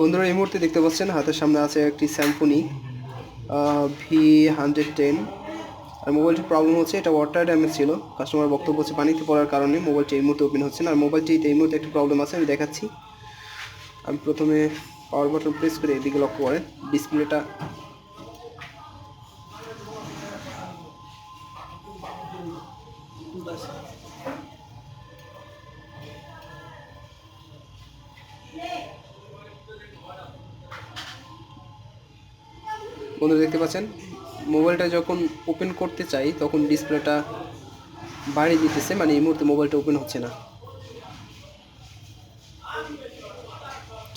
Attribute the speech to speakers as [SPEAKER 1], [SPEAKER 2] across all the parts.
[SPEAKER 1] বন্ধুরা, এই মুহূর্তে দেখতে পাচ্ছেন হাতের সামনে আছে একটি স্যাম্পনি ভি হান্ড্রেড টেন আর মোবাইলটির প্রবলেম হচ্ছে, এটা ওয়াটার ড্যামেজ ছিল। কাস্টমার বক্তব্য হচ্ছে পানিতে পড়ার কারণে মোবাইলটি এই মুহূর্তে ওপেন হচ্ছে না। আর মোবাইলটি এই মুহূর্তে একটি প্রবলেম আছে, আমি দেখাচ্ছি। আমি প্রথমে পাওয়ার বাটন প্রেস করে এদিকে লক্ষ্য করেন ডিসপ্লেটা বন্ধু দেখতে পাচ্ছেন, মোবাইলটা যখন ওপেন করতে চাই, তখন ডিসপ্লেটা বাড়িয়ে দিতেছে মানে এই মুহূর্তে মোবাইলটা ওপেন হচ্ছে না।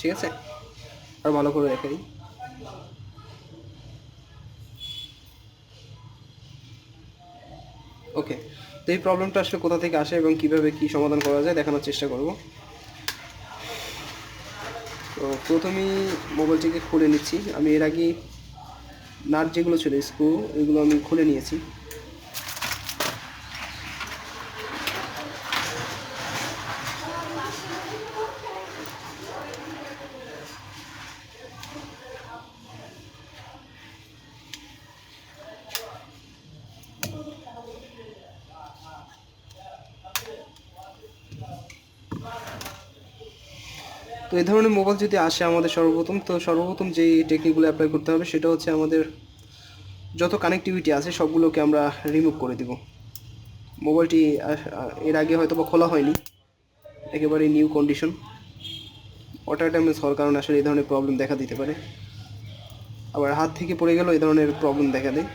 [SPEAKER 1] ঠিক আছে? আর ভালো করে রেখে ওকে তো এই প্রবলেমটা আসলে কোথা থেকে আসে এবং কীভাবে কি সমাধান করা যায় দেখানোর চেষ্টা করব। তো প্রথমেই মোবাইলটিকে খুলে নিচ্ছি। আমি এর আগে নাট যেগুলো ছিল স্ক্রু এগুলো আমি খুলে নিয়েছি। তো এই ধরনের মোবাইল যদি আসে আমাদের সর্বপ্রথম, তো সর্বপ্রথম যেই টেকনিকগুলো অ্যাপ্লাই করতে হবে সেটা হচ্ছে আমাদের যত কানেক্টিভিটি আছে সবগুলোকে আমরা রিমুভ করে দিব। মোবাইলটি এর আগে হয়তো বা খোলা হয়নি, একেবারে নিউ কন্ডিশন ওয়াটার ড্যামেজ হওয়ার কারণে আসলে এই ধরনের প্রবলেম দেখা দিতে পারে। আবার হাত থেকে পড়ে গেলেও এই ধরনের প্রবলেম দেখা দেয়।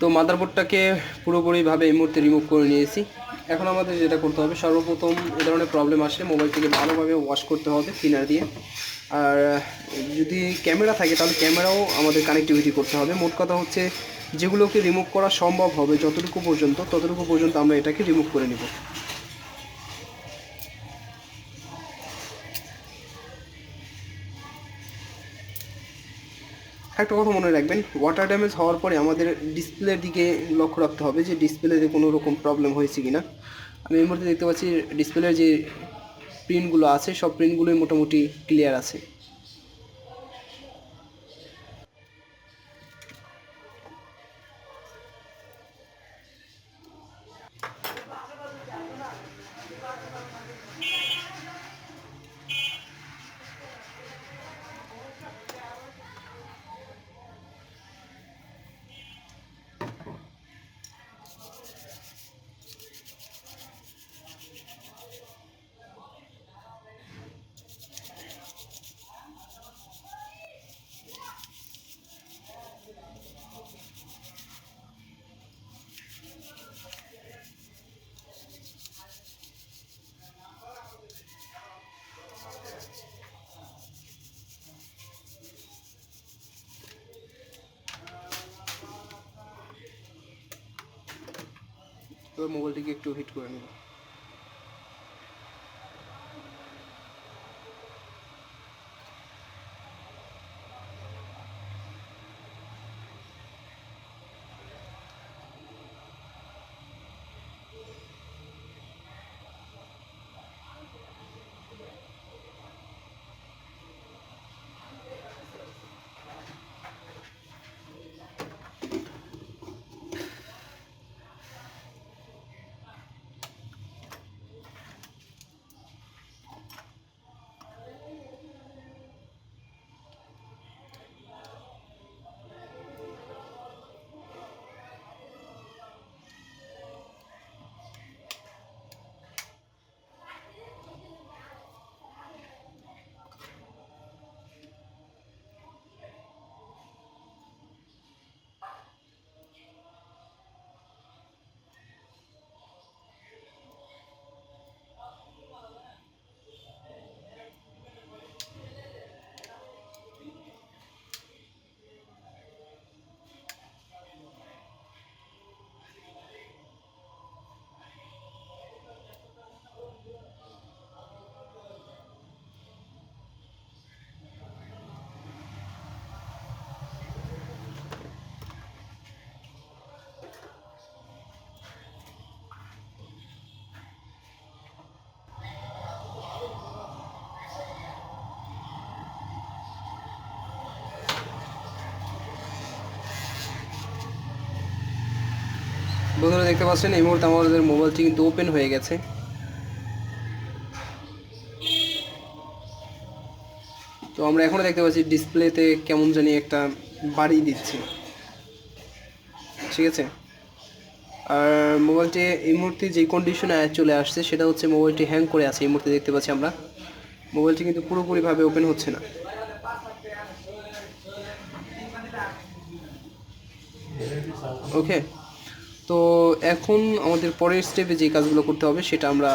[SPEAKER 1] তো মাদারবোর্ডটাকে পুরোপুরিভাবে এই মুহূর্তে রিমুভ করে নিয়েছি। এখন আমাদের যেটা করতে হবে, সর্বপ্রথম এ ধরনের প্রবলেম আসলে মোবাইলটিকে ভালোভাবে ওয়াশ করতে হবে ক্লিনার দিয়ে। আর যদি ক্যামেরা থাকে, তাহলে ক্যামেরাও আমাদের কানেক্টিভিটি করতে হবে। মোট কথা হচ্ছে, যেগুলোকে রিমুভ করা সম্ভব হবে যতটুকু পর্যন্ত, ততটুকু পর্যন্ত আমরা এটাকে রিমুভ করে নিব। একটা কথা মনে রাখবেন ওয়াটার ড্যামেজ হওয়ার পরে আমাদের ডিসপ্লের দিকে লক্ষ্য রাখতে হবে যে ডিসপ্লেতে কোনো রকম প্রবলেম হয়েছে কিনা। আমি এই মুহূর্তে দেখতে পাচ্ছি ডিসপ্লের যে প্রিন্টগুলো আছে, সব প্রিন্টগুলোই মোটামুটি ক্লিয়ার আছে। তো মোবাইলটিকে একটু হিট করে নেব বন্ধুরা দেখতে পাচ্ছেন, এই মুহূর্তে আমাদের মোবাইলটি কিন্তু ওপেন হয়ে গেছে। তো আমরা এখনও দেখতে পাচ্ছি ডিসপ্লেতে কেমন জানি একটা বাড়ি দিচ্ছে। ঠিক আছে? আর মোবাইলটি এই মুহূর্তে যে কন্ডিশনে চলে আসছে, সেটা হচ্ছে মোবাইলটি হ্যাং করে আছে, এই মুহূর্তে দেখতে পাচ্ছি আমরা। মোবাইলটি কিন্তু পুরোপুরিভাবে ওপেন হচ্ছে না। ওকে তো এখন আমাদের পরের স্টেপে যে কাজগুলো করতে হবে, সেটা আমরা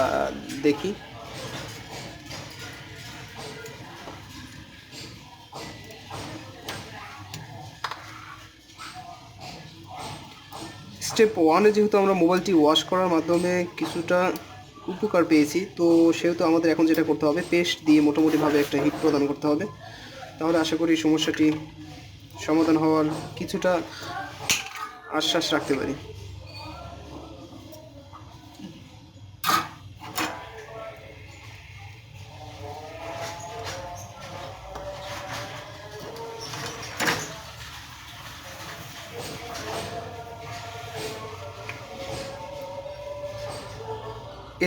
[SPEAKER 1] দেখি। স্টেপ ওয়ানে যেহেতু আমরা মোবাইলটি ওয়াশ করার মাধ্যমে কিছুটা উপকার পেয়েছি, তো সেহেতু আমাদের এখন যেটা করতে হবে পেস্ট দিয়ে মোটামুটিভাবে একটা হিট প্রদান করতে হবে। তাহলে আশা করি সমস্যাটি সমাধান হওয়ার কিছুটা আশ্বাস রাখতে পারি।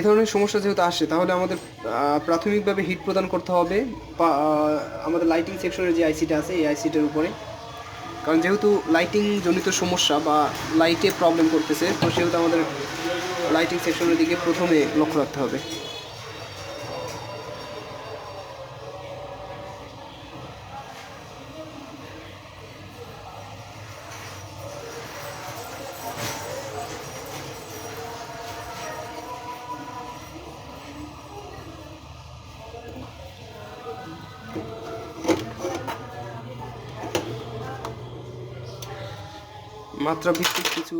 [SPEAKER 1] ধরনের সমস্যা যেহেতু আসে, তাহলে আমাদের প্রাথমিকভাবে হিট প্রদান করতে হবে আমাদের লাইটিং সেকশনের যে আইসিটা আছে, এই আইসিটার উপরে। কারণ যেহেতু লাইটিং জনিত সমস্যা বা লাইটে প্রবলেম করতেছে, তো সেহেতু আমাদের লাইটিং সেকশনের দিকে প্রথমে লক্ষ্য রাখতে হবে। মাত্রা ভিত্তিক কিছু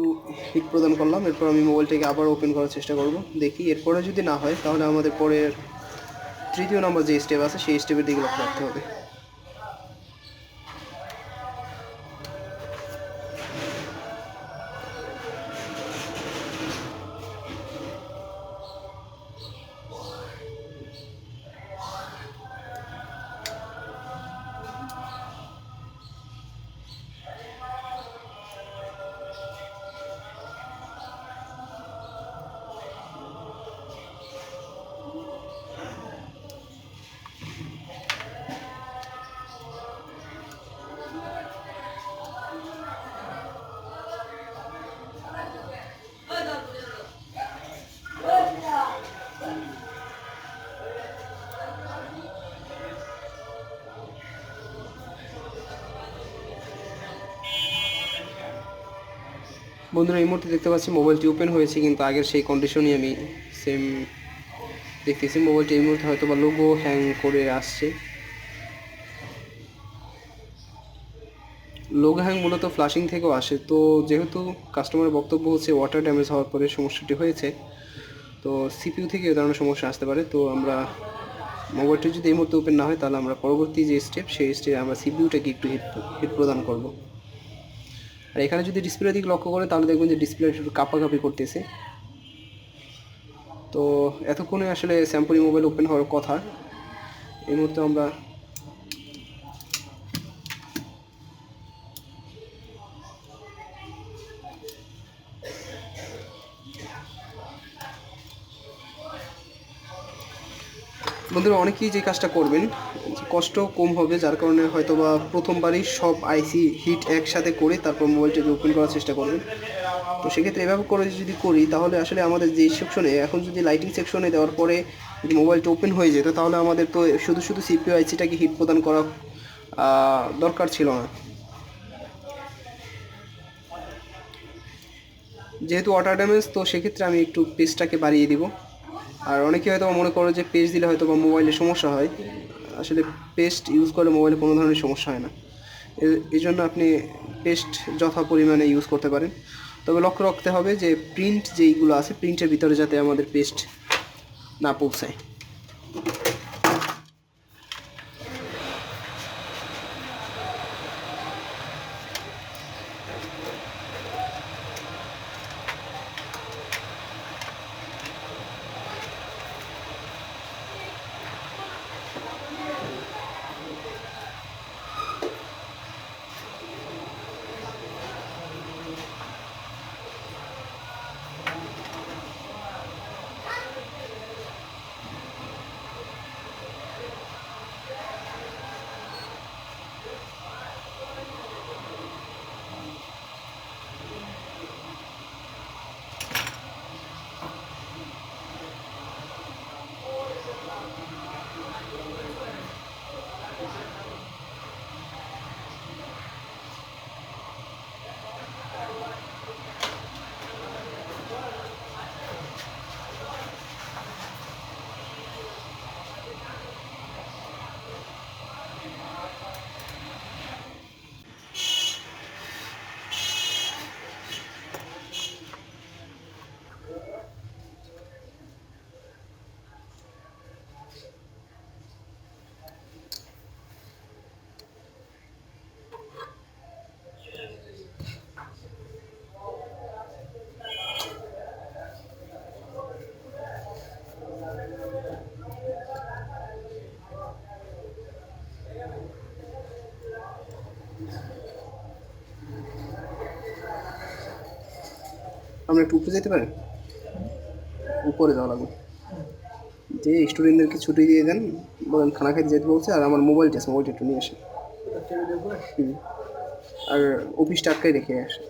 [SPEAKER 1] হিট প্রদান করলাম। এরপর আমি মোবাইলটাকে আবার ওপেন করার চেষ্টা করব। দেখি, এরপরে যদি না হয়, তাহলে আমাদের পরের তৃতীয় নম্বর যে স্টেপ আছে, সেই স্টেপের দিকে লক্ষ্য রাখতে হবে। বন্ধুরা, এই মুহূর্তে দেখতে পাচ্ছি মোবাইলটি ওপেন হয়েছে, কিন্তু আগের সেই কন্ডিশনই আমি সেম দেখতেছি। মোবাইলটি এই মুহূর্তে হয়তো বা লোগো হ্যাং করে আসছে। লোগো হ্যাং মূলত ফ্লাশিং থেকেও আসে। তো যেহেতু কাস্টমারের বক্তব্য হচ্ছে ওয়াটার ড্যামেজ হওয়ার পরে সমস্যাটি হয়েছে, তো সিপিইউ থেকে এ ধরনের সমস্যা আসতে পারে। তো আমরা মোবাইলটি যদি এই মুহূর্তে ওপেন না হয়, তাহলে আমরা পরবর্তী যে স্টেপ সেই স্টেপে আমরা সিপিইউটাকে একটু হিট হিট প্রদান করব। আর এখানে যদি ডিসপ্লে দিকে লক্ষ্য করে, তাহলে দেখবেন যে ডিসপ্লে একটু কাঁপাকাঁপি করতেছে। তো এতক্ষণে আসলে স্যাম্পলি মোবাইল ওপেন হওয়ার কথা। এই মুহূর্তে আমরা বন্ধুরা, অনেকেই যে কাজটা করবেন কষ্ট কম হবে, যার কারণে হয়তো বা প্রথমবারই সব আইসি হিট একসাথে করে তারপর মোবাইলটাকে ওপেন করার চেষ্টা করবেন। তো সেক্ষেত্রে এভাবে করে যদি করি, তাহলে আসলে আমাদের যে সেকশনে এখন যদি লাইটিং সেকশনে দেওয়ার পরে যদি মোবাইলটা ওপেন হয়ে যেত, তাহলে আমাদের তো শুধু শুধু সিপিইউ আইসিটাকে হিট প্রদান করা দরকার ছিল না। যেহেতু ওয়াটার ড্যামেজ তো সেক্ষেত্রে আমি একটু পেজটাকে বাড়িয়ে দিব। আর অনেকে হয়তো মনে করো যে পেজ দিলে হয়তো বা মোবাইলে সমস্যা হয়। আসলে পেস্ট ইউজ করলে মোবাইলে কোনো ধরনের সমস্যা হয় না। এই জন্য আপনি পেস্ট যথা পরিমাণে ইউজ করতে পারেন। তবে লক্ষ্য রাখতে হবে যে প্রিন্ট যেইগুলো আছে প্রিন্টের ভিতরে যাতে আমাদের পেস্ট না পৌঁছায়। আপনারা একটু উপরে যেতে পারেন? উপরে যাওয়া লাগবে। যে স্টুডেন্টদেরকে ছুটি দিয়ে দেন, বলেন খানা খাইতে যেতে বলছে, আর আমার মোবাইলটা আছে মোবাইলটা একটু নিয়ে আসেন। আর অফিসটা আটকাই রেখে আসে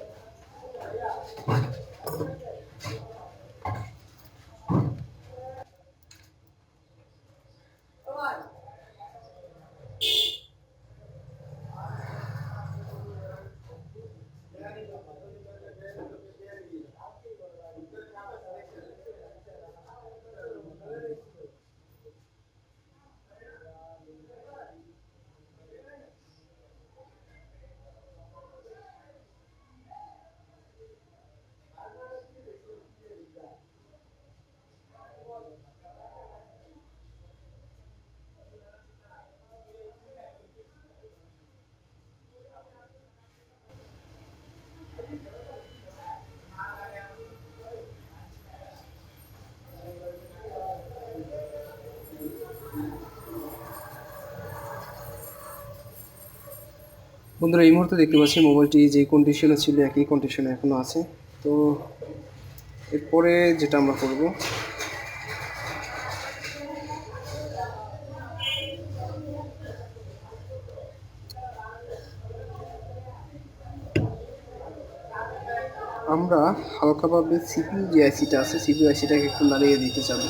[SPEAKER 1] বন্ধুরা, এই মুহূর্তে দেখতে পাচ্ছি মোবাইলটি যে কন্ডিশনে ছিল, একই কন্ডিশনে এখনও আছে। তো এরপরে যেটা আমরা করব, আমরা হালকাভাবে সিপিউ যে আইসিটা আছে সিপিইউ আইসিটাকে একটু নাড়িয়ে দিতে চাবো।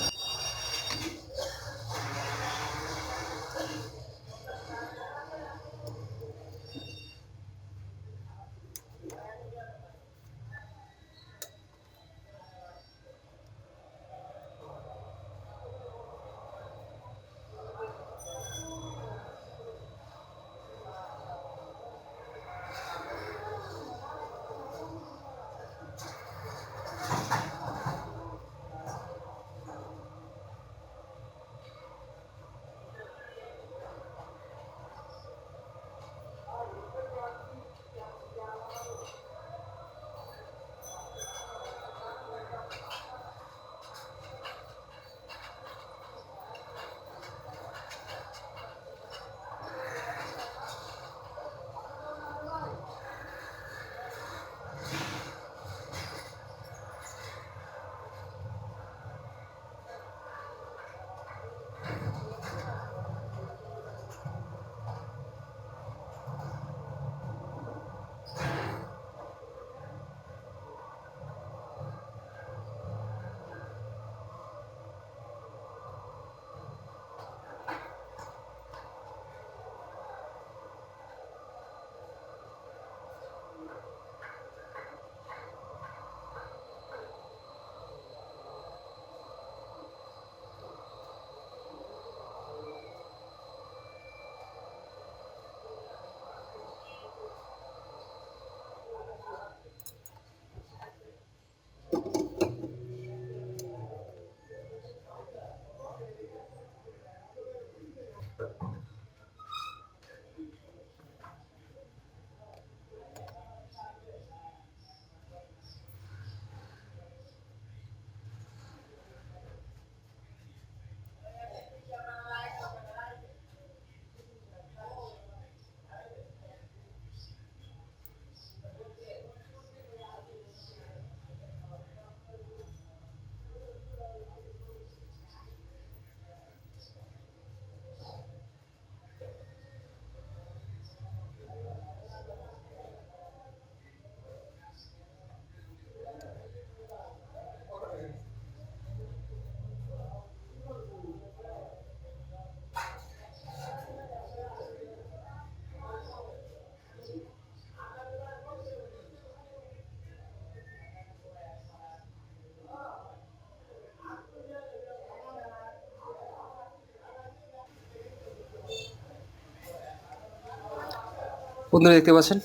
[SPEAKER 1] বন্ধুরা দেখতে পাচ্ছেন,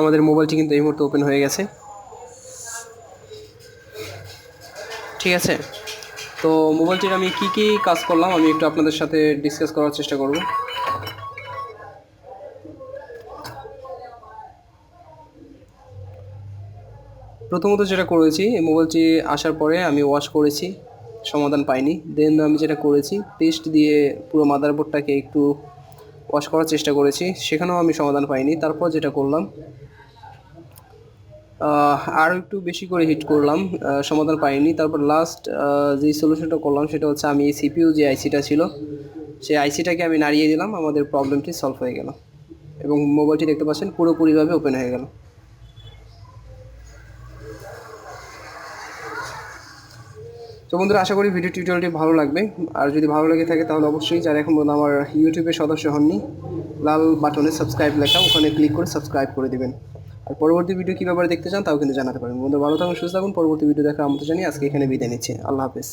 [SPEAKER 1] আমাদের মোবাইলটি কিন্তু এই মুহূর্তে ওপেন হয়ে গেছে। ঠিক আছে? তো মোবাইলটির আমি কি কি কাজ করলাম, আমি একটু আপনাদের সাথে ডিসকাস করার চেষ্টা করব। প্রথমত যেটা করেছি, এই মোবাইলটি আসার পরে আমি ওয়াশ করেছি, সমাধান পাইনি। দেন আমি যেটা করেছি পেস্ট দিয়ে পুরো মাদারবোর্ডটাকে একটু ওয়াশ করার চেষ্টা করেছি, সেখানেও আমি সমাধান পাইনি। তারপর যেটা করলাম আরও একটু বেশি করে হিট করলাম সমাধান পাইনি। তারপর লাস্ট যে সলিউশনটা করলাম সেটা হচ্ছে আমি সিপিউ যে আইসিটা ছিল, সেই আইসিটাকে আমি নাড়িয়ে দিলাম, আমাদের প্রবলেমটি সলভ হয়ে গেল। এবং মোবাইলটি দেখতে পাচ্ছেন, পুরোপুরিভাবে ওপেন হয়ে গেল। বন্ধুরা, আশা করি ভিডিও টিউটোরিয়ালটি ভালো লাগবে। আর যদি ভালো লেগে থাকে তাহলে অবশ্যই যারা এখন পর্যন্ত আমার ইউটিউবের সদস্য হননি, লাল বাটনে সাবস্ক্রাইব লেখা, ওখানে ক্লিক করে সাবস্ক্রাইব করে দেবেন। আর পরবর্তী ভিডিও কী ব্যাপারে দেখতে চান তাও কিন্তু জানাতে পারেন। বন্ধু ভালো থাকুন, সুস্থ থাকুন। পরবর্তী ভিডিও দেখার আমন্ত্রণ জানিয়ে আজকে এখানে বিদায় নিচ্ছি। আল্লাহ হাফেজ।